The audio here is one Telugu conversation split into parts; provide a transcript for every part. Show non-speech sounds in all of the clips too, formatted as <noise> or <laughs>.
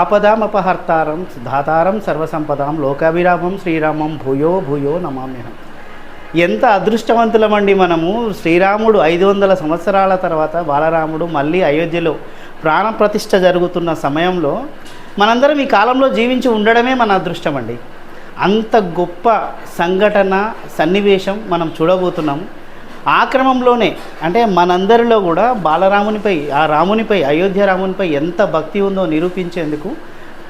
ఆపదామపహర్తారం ధాతారం సర్వసంపదాం లోకాభిరామం శ్రీరామం భూయో భూయో నమామ్యహం. ఎంత అదృష్టవంతులమండి మనము. శ్రీరాముడు ఐదు వందల సంవత్సరాల తర్వాత బాలరాముడు మళ్ళీ అయోధ్యలో ప్రాణప్రతిష్ఠ జరుగుతున్న సమయంలో మనందరం ఈ కాలంలో జీవించి ఉండడమే మన అదృష్టం అండి అంత గొప్ప సంఘటన సన్నివేశం మనం చూడబోతున్నాము ఆ క్రమంలోనే అంటే మనందరిలో కూడా బాలరామునిపై ఆ రామునిపై అయోధ్య రామునిపై ఎంత భక్తి ఉందో నిరూపించేందుకు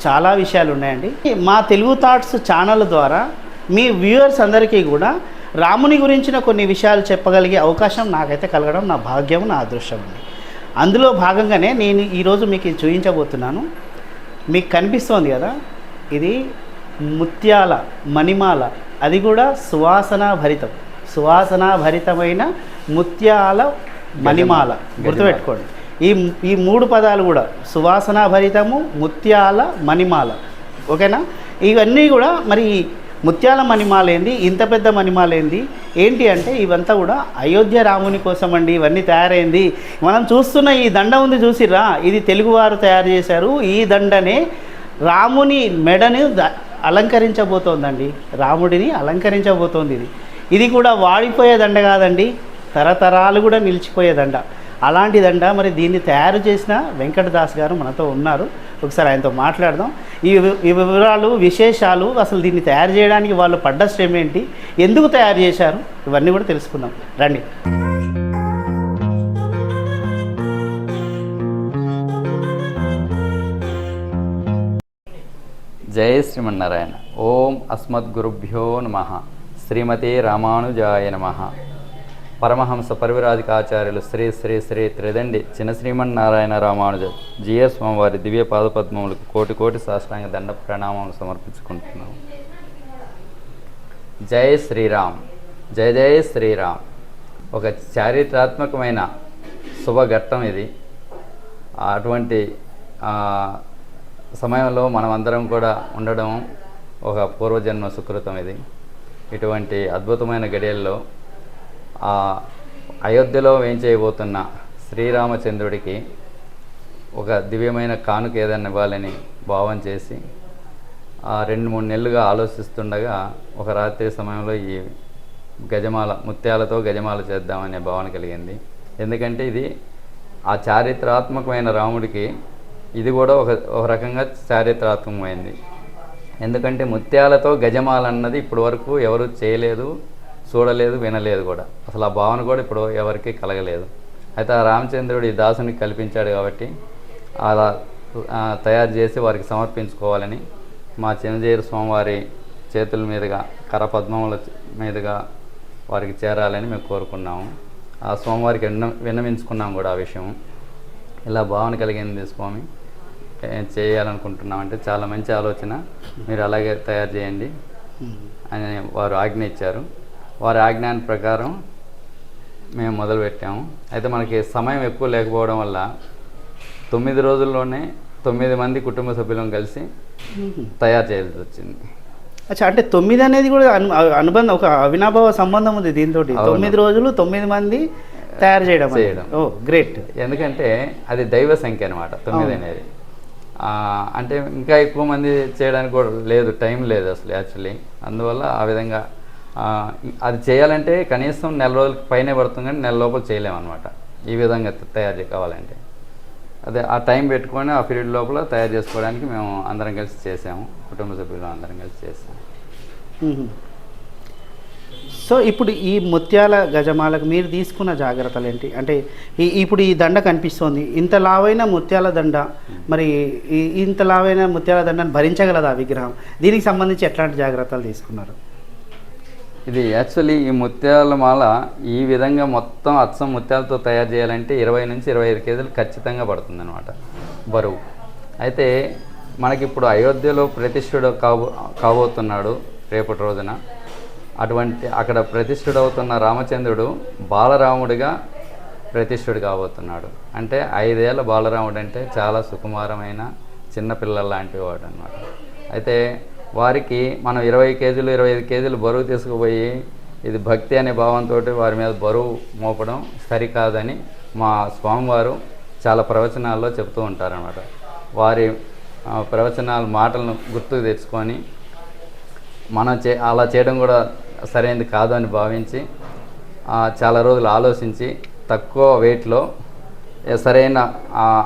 చాలా విషయాలు ఉన్నాయండి మా తెలుగు థాట్స్ ఛానల్ ద్వారా మీ వ్యూవర్స్ అందరికీ కూడా రాముని గురించిన కొన్ని విషయాలు చెప్పగలిగే అవకాశం నాకైతే కలగడం నా భాగ్యం నా అదృష్టం అండి. అందులో భాగంగానే నేను ఈరోజు మీకు చూపించబోతున్నాను. మీకు కనిపిస్తోంది కదా ఇది ముత్యాల మణిమాల అది కూడా సువాసన భరితం. సువాసన భరితమైన ముత్యాల మణిమాల. గుర్తుపెట్టుకోండి. ఈ ఈ మూడు పదాలు కూడా సువాసన భరితము ముత్యాల మణిమాల. ఓకేనా? ఇవన్నీ కూడా మరి ముత్యాల మణిమాల ఏంది ఇంత పెద్ద మణిమాల ఏంది ఏంటి అంటే ఇవంతా కూడా అయోధ్య రాముని కోసం అండి ఇవన్నీ తయారైంది. మనం చూస్తున్న ఈ దండ ఉంది చూసిర్రా? ఇది తెలుగువారు తయారు చేశారు. ఈ దండనే రాముని మెడని అలంకరించబోతోందండి. రాముడిని అలంకరించబోతోంది ఇది. ఇది కూడా వాడిపోయే దండ కాదండి. తరతరాలు కూడా నిలిచిపోయే దండ. అలాంటి దండ మరి దీన్ని తయారు చేసిన వెంకటదాస్ గారు మనతో ఉన్నారు. ఒకసారి ఆయనతో మాట్లాడదాం. ఈ ఈ వివరాలు విశేషాలు అసలు దీన్ని తయారు చేయడానికి వాళ్ళు పడ్డ శ్రమ ఏంటి? ఎందుకు తయారు చేశారు? ఇవన్నీ కూడా తెలుసుకుందాం. రండి. జయ శ్రీమన్నారాయణ. ఓం అస్మద్గురుభ్యో నమ. శ్రీమతే రామానుజాయ నమ. పరమహంస పరివిరాజికాచార్యులు శ్రీ శ్రీ శ్రీ త్రిదండి చిన్న శ్రీమన్నారాయణ రామానుజ జియ స్వామివారి దివ్య పాదపద్మములకు కోటి కోటి సాష్టాంగ దండ ప్రణామములు సమర్పించుకుంటున్నాము. జై శ్రీరామ్ జయ జయ శ్రీరామ్. ఒక చారిత్రాత్మకమైన శుభఘట్టం ఇది. అటువంటి సమయంలో మనమందరం కూడా ఉండడం ఒక పూర్వజన్మ సుకృతం ఇది. ఇటువంటి అద్భుతమైన గడియల్లో ఆ అయోధ్యలో వేంచేయబోతున్న శ్రీరామచంద్రుడికి ఒక దివ్యమైన కానుక ఏదైనా ఇవ్వాలని భావం చేసి ఆ రెండు మూడు నెలలుగా ఆలోచిస్తుండగా ఒక రాత్రి సమయంలో ఈ గజమాల ముత్యాలతో గజమాల చేద్దామనే భావన కలిగింది. ఎందుకంటే ఇది ఆ చారిత్రాత్మకమైన రాముడికి ఇది కూడా ఒక ఒక రకంగా చారిత్రాత్మకమైంది. ఎందుకంటే ముత్యాలతో గజమాల అన్నది ఇప్పటి వరకు ఎవరు చేయలేదు చూడలేదు వినలేదు కూడా. అసలు ఆ భావన కూడా ఇప్పుడు ఎవరికి కలగలేదు. అయితే ఆ రామచంద్రుడు ఈ దాసునికి కల్పించాడు కాబట్టి అలా తయారు చేసి వారికి సమర్పించుకోవాలని మా చిన్నజీరు స్వామివారి చేతుల మీదుగా కరపద్మముల మీదుగా వారికి చేరాలని మేము కోరుకున్నాము. ఆ స్వామివారికి విన్న విన్నవించుకున్నాం కూడా ఆ విషయం. ఇలా భావన కలిగింది స్వామి. చేయాలనుకుంటున్నామంటే చాలా మంచి ఆలోచన మీరు అలాగే తయారు చేయండి అని వారు ఆజ్ఞ ఇచ్చారు వారి ఆజ్ఞాన ప్రకారం మేము మొదలుపెట్టాము అయితే మనకి సమయం ఎక్కువ లేకపోవడం వల్ల తొమ్మిది రోజుల్లోనే తొమ్మిది మంది కుటుంబ సభ్యులను కలిసి తయారు చేయాల్సి వచ్చింది అచ్చా అంటే తొమ్మిది అనేది కూడా అను అనుబంధం ఒక అవినాభావ సంబంధం ఉంది దీంతో. తొమ్మిది రోజులు తొమ్మిది మంది తయారు చేయడం. చేయడం. ఓ గ్రేట్ ఎందుకంటే అది దైవ సంఖ్య అనమాట తొమ్మిది. అనేది అంటే ఇంకా ఎక్కువ మంది చేయడానికి కూడా లేదు టైం లేదు అసలు యాక్చువల్లీ. అందువల్ల ఆ విధంగా అది చేయాలంటే కనీసం నెల రోజులకి పైనే పడుతుంది కానీ నెల లోపల చేయలేమన్నమాట. ఈ విధంగా తయారు కావాలంటే. అదే ఆ టైం పెట్టుకొని ఆ పీరియడ్ లోపల తయారు చేసుకోవడానికి మేము అందరం కలిసి చేసాము. కుటుంబ సభ్యులు అందరం కలిసి చేసాము. సో ఇప్పుడు ఈ ముత్యాల గజమాలకు మీరు తీసుకున్న జాగ్రత్తలు ఏంటి? అంటే ఈ ఇప్పుడు ఈ దండ కనిపిస్తోంది. ఇంత లావైన ముత్యాల దండ మరి ఇంత లావైన ముత్యాల దండను భరించగలదా విగ్రహం? దీనికి సంబంధించి ఎట్లాంటి జాగ్రత్తలు తీసుకున్నారు? ఇది యాక్చువల్లీ ఈ ముత్యాల మాల ఈ విధంగా మొత్తం అచ్చం ముత్యాలతో తయారు చేయాలంటే ఇరవై నుంచి ఇరవై ఐదు కేజీలు ఖచ్చితంగా పడుతుంది అనమాట బరువు. అయితే మనకి ఇప్పుడు అయోధ్యలో ప్రతిష్ఠుడు కాబో కాబోతున్నాడు రేపటి రోజున. అటువంటి అక్కడ ప్రతిష్ఠుడవుతున్న రామచంద్రుడు బాలరాముడిగా ప్రతిష్ఠుడు కాబోతున్నాడు. అంటే ఐదేళ్ళ బాలరాముడు అంటే చాలా సుకుమారమైన చిన్నపిల్లల లాంటి వాడు అనమాట అయితే వారికి మనం ఇరవై కేజీలు ఇరవై ఐదు కేజీలు బరువు తీసుకుపోయి ఇది భక్తి అనే భావంతో వారి మీద బరువు మోపడం సరికాదని మా స్వామివారు చాలా ప్రవచనాల్లో చెప్తూ ఉంటారనమాట వారి ప్రవచనాల మాటలను గుర్తుకు తెచ్చుకొని మనం చే అలా చేయడం కూడా సరైనది కాదు అని భావించి చాలా రోజులు ఆలోచించి తక్కువ వెయిట్లో సరైన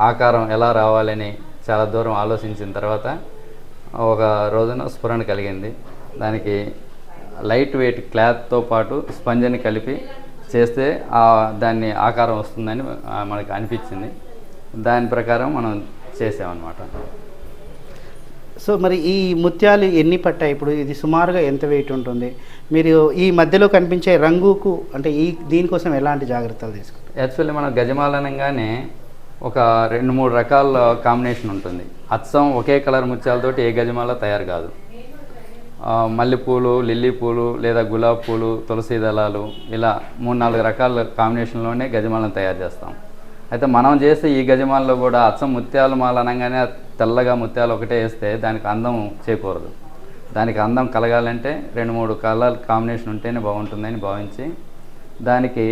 ఆకారం ఎలా రావాలని చాలా దూరం ఆలోచించిన తర్వాత ఒక రోజున స్ఫురణ కలిగింది. దానికి లైట్ వెయిట్ క్లాత్తో పాటు స్పంజని కలిపి చేస్తే దాన్ని ఆకారం వస్తుందని మనకు అనిపించింది. దాని ప్రకారం మనం చేసామన్నమాట. సో మరి ఈ ముత్యాలు ఎన్ని పట్టాయి? ఇప్పుడు ఇది సుమారుగా ఎంత వెయిట్ ఉంటుంది? మీరు ఈ మధ్యలో కనిపించే రంగుకు అంటే ఈ దీనికోసం ఎలాంటి జాగ్రత్తలు తీసుకుంటారు? యాక్చువల్లీ మన గజమాల అనగానే ఒక రెండు మూడు రకాల కాంబినేషన్ ఉంటుంది. అచ్చం ఒకే కలర్ ముత్యాలతోటి ఏ గజమాల తయారు కాదు. మల్లెపూలు లిల్లీ పూలు లేదా గులాబీ పూలు తులసి దళాలు ఇలా మూడు నాలుగు రకాల కాంబినేషన్లోనే గజమాలను తయారు చేస్తాం. అయితే మనం చేసే ఈ గజమాలలో కూడా అచ్చం ముత్యాల మాల అనగానే తెల్లగా ముత్యాలు ఒకటే వేస్తే దానికి అందం చేకూరదు దానికి అందం కలగాలంటే రెండు మూడు కలర్ కాంబినేషన్ ఉంటేనే బాగుంటుందని భావించి దానికి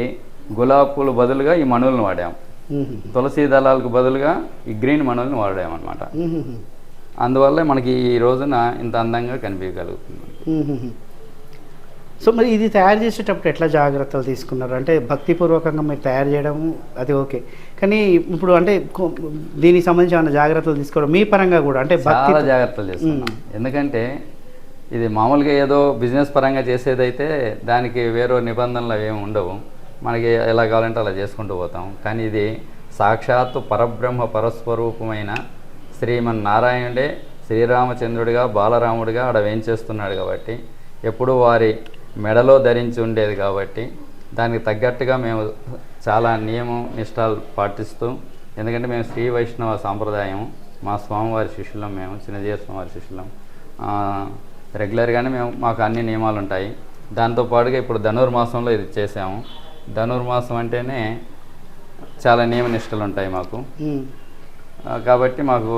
గులాబీ పూలు బదులుగా ఈ మణులను వాడాం మ్మ్. తులసి దళాలకు బదులుగా ఈ గ్రీన్ మణులను వాడామన్నమాట. అందువల్ల మనకి ఈ రోజున ఇంత అందంగా కనిపించగలుగుతుంది. సో మరి ఇది తయారు చేసేటప్పుడు ఎట్లా జాగ్రత్తలు తీసుకున్నారు? అంటే భక్తిపూర్వకంగా మీరు తయారు చేయడం అది ఓకే. కానీ ఇప్పుడు అంటే దీనికి సంబంధించి ఏమైనా జాగ్రత్తలు తీసుకోవడం మీ పరంగా కూడా అంటే చాలా జాగ్రత్తలు చేస్తున్నాం. ఎందుకంటే ఇది మామూలుగా ఏదో బిజినెస్ పరంగా చేసేదైతే దానికి వేరే నిబంధనలు అవి ఏమి ఉండవు. మనకి ఎలా కావాలంటే అలా చేసుకుంటూ పోతాం. కానీ ఇది సాక్షాత్తు పరబ్రహ్మ పరస్వరూపమైన శ్రీమన్నారాయణుడే శ్రీరామచంద్రుడిగా బాలరాముడిగా ఆడ వేంచేస్తున్నాడు కాబట్టి ఎప్పుడు వారి మెడలో ధరించి ఉండేది కాబట్టి దానికి తగ్గట్టుగా మేము చాలా నియమం నిష్టాలు పాటిస్తూ ఎందుకంటే మేము శ్రీ వైష్ణవ సాంప్రదాయం మా స్వామివారి శిష్యులం మేము చిన్నజీవ స్వామివారి శిష్యులం. రెగ్యులర్గానే మేము మాకు అన్ని నియమాలు ఉంటాయి. దాంతోపాటుగా ఇప్పుడు ధనుర్మాసంలో ఇది చేసాము. ధనుర్మాసం అంటేనే చాలా నియమ నిష్టలు ఉంటాయి మాకు. కాబట్టి మాకు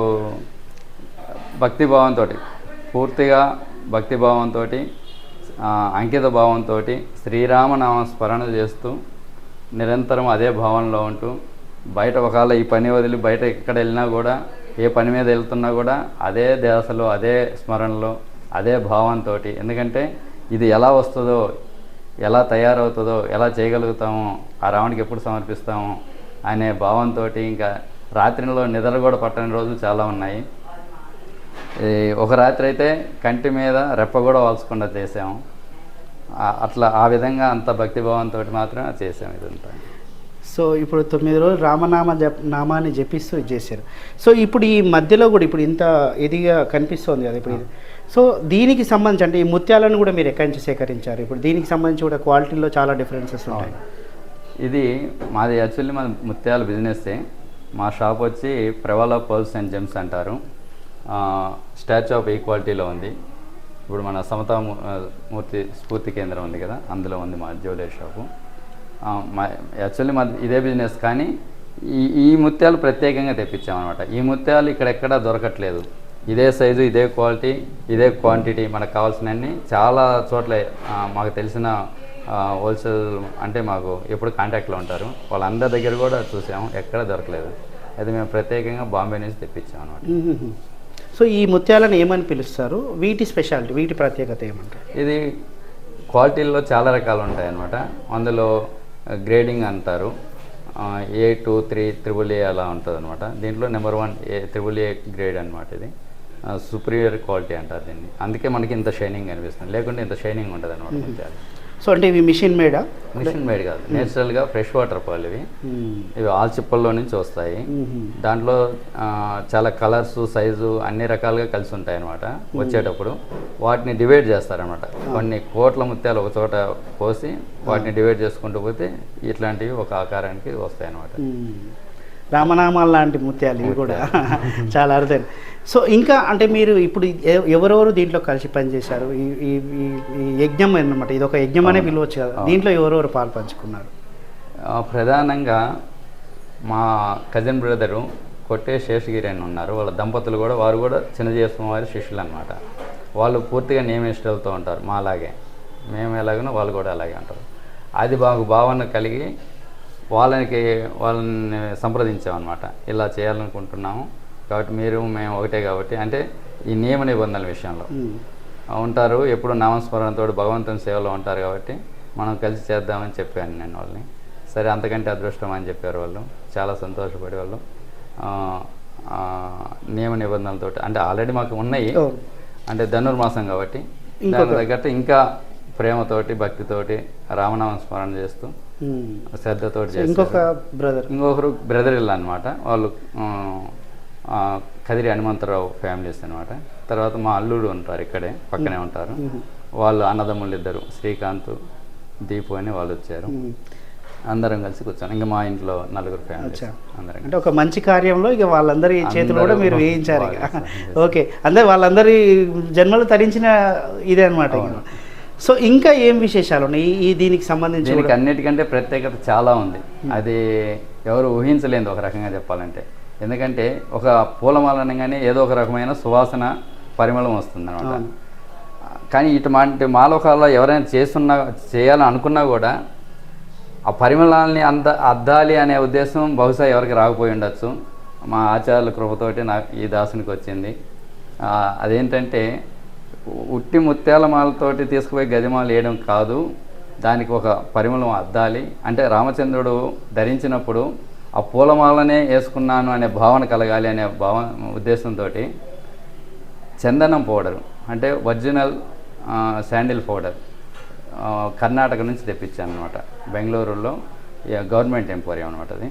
భక్తిభావంతో పూర్తిగా భక్తిభావంతో అంకిత భావంతో శ్రీరామనామ స్మరణ చేస్తూ నిరంతరం అదే భావనలో ఉంటూ బయట ఒకవేళ ఈ పని వదిలి బయట ఎక్కడ వెళ్ళినా కూడా ఏ పని మీద వెళ్తున్నా కూడా అదే ధ్యాసలో అదే స్మరణలో అదే భావంతో ఎందుకంటే ఇది ఎలా వస్తుందో ఎలా తయారవుతుందో ఎలా చేయగలుగుతామో ఆ రావణికి ఎప్పుడు సమర్పిస్తామో అనే భావంతో ఇంకా రాత్రిలో నిద్ర కూడా పట్టని రోజులు చాలా ఉన్నాయి. ఒక రాత్రి అయితే కంటి మీద రెప్ప కూడా వాల్చకుండా చేసాము. అట్లా ఆ విధంగా అంత భక్తిభావంతో మాత్రమే చేసాము ఇదంతా. సో ఇప్పుడు తొమ్మిది రోజులు రామనామ జప్ నామాన్ని జపిస్తూ ఇది చేశారు. సో ఇప్పుడు ఈ మధ్యలో కూడా ఇప్పుడు ఇంత ఇదిగా కనిపిస్తోంది కదా ఇప్పుడు సో దీనికి సంబంధించి అంటే ఈ ముత్యాలను కూడా మీరు ఎక్కడి నుంచి సేకరించారు? ఇప్పుడు దీనికి సంబంధించి కూడా క్వాలిటీలో చాలా డిఫరెన్సెస్ ఉంటాయి. ఇది మాది యాక్చువల్లీ మా ముత్యాల బిజినెస్సే. మా షాప్ వచ్చి ప్రవాల పర్ల్స్ అండ్ జెమ్స్ అంటారు. స్టాచ్యూ ఆఫ్ ఈక్వాలిటీలో ఉంది. ఇప్పుడు మన సమతా మూర్తి స్ఫూర్తి కేంద్రం ఉంది కదా అందులో ఉంది మా జ్యువెలరీ షాపు. మా యాక్చువల్లీ మా ఇదే బిజినెస్ కానీ ఈ ఈ ముత్యాలు ప్రత్యేకంగా తెప్పించామన్నమాట. ఈ ముత్యాలు ఇక్కడెక్కడా దొరకట్లేదు. ఇదే సైజు ఇదే క్వాలిటీ ఇదే క్వాంటిటీ మనకు కావాల్సినవన్నీ చాలా చోట్ల మాకు తెలిసిన హోల్సేల్ అంటే మాకు ఎప్పుడు కాంటాక్ట్లో ఉంటారు. వాళ్ళందరి దగ్గర కూడా చూసాము ఎక్కడ దొరకలేదు. అది మేము ప్రత్యేకంగా బాంబే నుంచి తెప్పించాం అనమాట సో ఈ ముత్యాలను ఏమని పిలుస్తారు? వీటి స్పెషాలిటీ వీటి ప్రత్యేకత ఏమంటారు? ఇది క్వాలిటీల్లో చాలా రకాలు ఉంటాయి అన్నమాట అందులో గ్రేడింగ్ అంటారు. A two three triple A అలా ఉంటుంది అనమాట దీంట్లో number one A triple A grade అనమాట ఇది. సుపీరియర్ క్వాలిటీ అంటారు దీన్ని. అందుకే మనకి ఇంత షైనింగ్ అనిపిస్తుంది లేకుంటే ఇంత షైనింగ్ ఉంటుంది అనమాట సో అంటే ఇవి మిషన్ మేడా? మిషన్ మేడ్ కాదు. నేచురల్గా ఫ్రెష్ వాటర్ పాలు ఇవి. ఇవి ఆల్చిప్పల్లో నుంచి వస్తాయి. దాంట్లో ఆ, చాలా కలర్స్ సైజు అన్ని రకాలుగా కలిసి ఉంటాయి అనమాట వచ్చేటప్పుడు. వాటిని డివైడ్ చేస్తారనమాట కొన్ని కోట్ల ముత్యాలు ఒక చోట పోసి వాటిని డివైడ్ చేసుకుంటూ పోతే ఇట్లాంటివి ఒక ఆకారానికి వస్తాయి అనమాట రామనామాలు లాంటి ముత్యాలు ఇవి కూడా <laughs> చాలా అరుదైన. సో ఇంకా అంటే మీరు ఇప్పుడు ఎవరెవరు దీంట్లో కలిసి పనిచేశారు? ఈ యజ్ఞం అన్నమాట ఇది ఒక యజ్ఞం అనే. పిలవచ్చు కదా. దీంట్లో ఎవరెవరు పాలు పంచుకున్నారు? ప్రధానంగా మా కజిన్ బ్రదరు కొట్టే శేషగిరి అని ఉన్నారు. వాళ్ళ దంపతులు కూడా వారు కూడా చిన్నజీవ వారి శిష్యులు అనమాట వాళ్ళు పూర్తిగా నియమిష్టలతో ఉంటారు మా అలాగే మేము ఎలాగనో వాళ్ళు కూడా అలాగే ఉంటారు. అది బాగు భావన కలిగి వాళ్ళకి వాళ్ళని సంప్రదించామన్నమాట. ఇలా చేయాలనుకుంటున్నాము. కాబట్టి మీరు మేము ఒకటే కాబట్టి అంటే ఈ నియమ నిబంధనల విషయంలో. ఉంటారు ఎప్పుడు నామస్మరణతో భగవంతుని సేవలో ఉంటారు కాబట్టి మనం కలిసి చేద్దామని చెప్పాను నేను వాళ్ళని. సరే అంతకంటే అదృష్టం అని చెప్పారు వాళ్ళు. చాలా సంతోషపడే వాళ్ళు. నియమ నిబంధనలతో అంటే ఆల్రెడీ మాకు ఉన్నాయి. అంటే ధనుర్మాసం కాబట్టి దాని తగ్గట్టు ఇంకా ప్రేమతోటి భక్తితోటి రామనామ స్మరణ చేస్తూ శ్రద్ధతోటి సో ఇంకొక బ్రదర్ ఇంకొకరు బ్రదర్ ఇల్లు అనమాట వాళ్ళు కదిరి హనుమంతరావు ఫ్యామిలీస్ అనమాట తర్వాత మా అల్లుడు ఉంటారు ఇక్కడే పక్కనే ఉంటారు. వాళ్ళు అన్నదమ్ముళ్ళు ఇద్దరు శ్రీకాంత్ దీపు అని వాళ్ళు వచ్చారు. అందరం కలిసి కూర్చొని ఇంకా మా ఇంట్లో నలుగురు ఫ్యామిలీస్ అచ్చా. అందరం అంటే ఒక మంచి కార్యంలో ఇక వాళ్ళందరి చేతులు కూడా మీరు వేయించారు ఇక. <laughs> ఓకే. అందరు వాళ్ళందరి జన్మలు తరించిన ఇదే అనమాట. సో ఇంకా ఏం విశేషాలు ఉన్నాయి? ఈ- దీనికి సంబంధించి దీనికి? అన్నిటికంటే ప్రత్యేకత చాలా ఉంది. అది ఎవరు ఊహించలేదు ఒక రకంగా చెప్పాలంటే. ఎందుకంటే ఒక పూలమాల అనగానే ఏదో ఒక రకమైన సువాసన పరిమళం వస్తుంది అనమాట. కానీ ఇటువంటి మాలోకాల్లో ఎవరైనా చేస్తున్నా చేయాలని అనుకున్నా కూడా ఆ పరిమళాలని అంద అద్దాలి అనే ఉద్దేశం బహుశా ఎవరికి రాకపోయి ఉండొచ్చు. మా ఆచార్యుల కృపతోటి నాకు ఈ దాసునికి వచ్చింది. అదేంటంటే ఉట్టి ముత్యాల మాలతోటి తీసుకుపోయి గజమాలు వేయడం కాదు. దానికి ఒక పరిమళం అద్దాలి. అంటే రామచంద్రుడు ధరించినప్పుడు ఆ పూలమాలనే వేసుకున్నాను అనే భావన కలగాలి అనే భావ ఉద్దేశంతో చందనం పౌడర్ అంటే ఒరిజినల్ శాండిల్ పౌడర్ కర్ణాటక నుంచి తెప్పించాను అనమాట బెంగళూరులో గవర్నమెంట్ ఎంపోరియం అనమాట అది.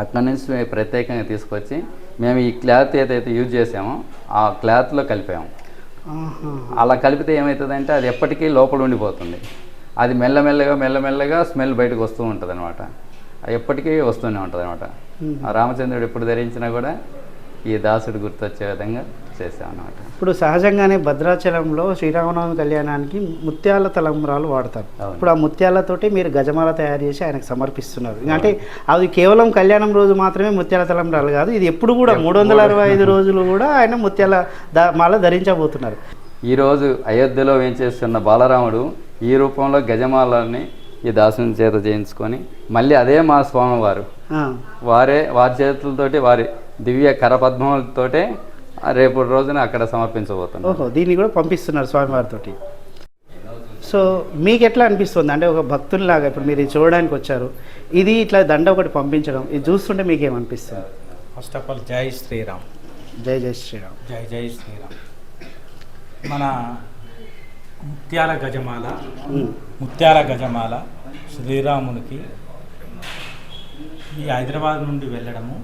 అక్కడ నుంచి మేము ప్రత్యేకంగా తీసుకొచ్చి మేము ఈ క్లాత్ ఏదైతే యూజ్ చేసామో ఆ క్లాత్లో కలిపాము. అలా కలిపితే ఏమవుతుందంటే అది ఎప్పటికీ లోపల ఉండిపోతుంది. అది మెల్లమెల్లగా మెల్లమెల్లగా స్మెల్ బయటకు వస్తూ ఉంటుంది అనమాట ఎప్పటికీ వస్తూనే ఉంటుంది అనమాట రామచంద్రుడు ఎప్పుడు ధరించినా కూడా ఈ దాసుడు గుర్తొచ్చే విధంగా చేసాం అనమాట ఇప్పుడు సహజంగానే భద్రాచలంలో శ్రీరామనవమి కళ్యాణానికి ముత్యాల తలంబ్రాలు వాడతారు. ఇప్పుడు ఆ ముత్యాలతోటి మీరు గజమాల తయారు చేసి ఆయనకు సమర్పిస్తున్నారు. అంటే అది కేవలం కళ్యాణం రోజు మాత్రమే ముత్యాల తలంబ్రాలు కాదు ఇది ఎప్పుడు కూడా మూడు వందల అరవై ఐదు రోజులు కూడా ఆయన ముత్యాల మాల ధరించబోతున్నారు. ఈరోజు అయోధ్యలో వేంచేస్తున్న బాలరాముడు ఈ రూపంలో గజమాలని ఈ దాసుని చేత చేయించుకొని మళ్ళీ అదే మా స్వామివారు వారే వారి చేతులతోటి వారి దివ్య కరపద్మలతోటే రేపు రోజున అక్కడ సమర్పించబోతున్నారు. ఓహో దీన్ని కూడా పంపిస్తున్నారు స్వామివారితోటి. సో మీకు ఎట్లా అనిపిస్తుంది? అంటే ఒక భక్తుల్లాగా ఇప్పుడు మీరు ఇది చూడడానికి వచ్చారు. ఇది ఇట్లా దండ ఒకటి పంపించడం ఇది చూస్తుంటే మీకు ఏమనిపిస్తుంది ఫస్ట్ ఆఫ్ ఆల్ జై శ్రీరామ్. జై జై శ్రీరామ్. జై జై శ్రీరామ్. మన ముత్యాల గజమాల. ముత్యాల గజమాల శ్రీరామునికి ఈ హైదరాబాద్ నుండి వెళ్ళడము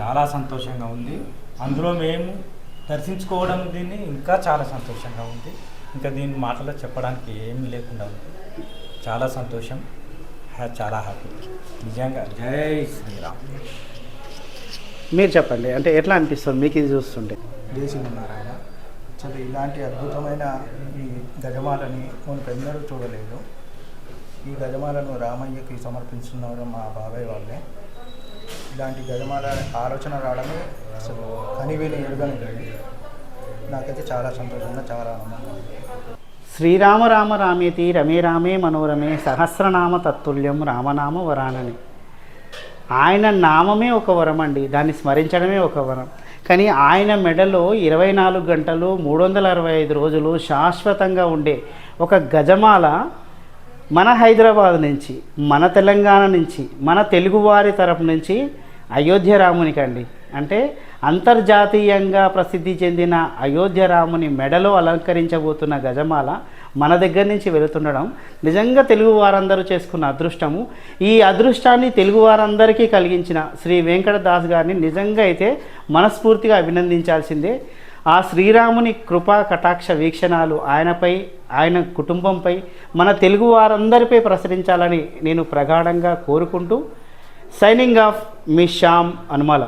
చాలా సంతోషంగా ఉంది. అందులో మేము దర్శించుకోవడం దీన్ని ఇంకా చాలా సంతోషంగా ఉంది. ఇంకా దీని మాటలో చెప్పడానికి ఏమీ లేకుండా ఉంది. చాలా సంతోషం. చాలా హ్యాపీ. నిజంగా. జై శ్రీరామ్. మీరు చెప్పండి అంటే ఎట్లా అనిపిస్తుంది మీకు ఇది చూస్తుంటే? నారాయణ అసలు ఇలాంటి అద్భుతమైన ఈ గజమాలని మనకు ఎన్నడూ చూడలేదు. ఈ గజమాలను రామయ్యకి సమర్పిస్తున్నారు మా బాబాయ్ వాళ్ళే. ఇలాంటి గజమాల ఆలోచన రావడమే అసలు కనివేలు ఎరుగని నాకైతే చాలా సంతోషంగా చాలా ఆనందంగా శ్రీరామ రామ రామేతి రమే రామే మనోరమే సహస్రనామ తత్తుల్యం రామనామ వరానని. ఆయన నామమే ఒక వరం అండి దాన్ని స్మరించడమే ఒక వరం. కానీ ఆయన మెడలో ఇరవై నాలుగు గంటలు మూడు వందల అరవై ఐదు రోజులు శాశ్వతంగా ఉండే ఒక గజమాల మన హైదరాబాద్ నుంచి మన తెలంగాణ నుంచి మన తెలుగువారి తరపు నుంచి అయోధ్య రామునికి అండి అంటే అంతర్జాతీయంగా ప్రసిద్ధి చెందిన అయోధ్య రాముని మెడలో అలంకరించబోతున్న గజమాల మన దగ్గర నుంచి వెళుతుండడం నిజంగా తెలుగు వారందరూ చేసుకున్న అదృష్టము. ఈ అదృష్టాన్ని తెలుగు వారందరికీ కలిగించిన శ్రీ వెంకటదాస్ గారిని నిజంగా అయితే మనస్ఫూర్తిగా అభినందించాల్సిందే. ఆ శ్రీరాముని కృపా కటాక్ష వీక్షణాలు ఆయనపై ఆయన కుటుంబంపై మన తెలుగు వారందరిపై ప్రసరించాలని నేను ప్రగాఢంగా కోరుకుంటూ సైనింగ్ ఆఫ్ మీ శ్యామ్ అనుమాల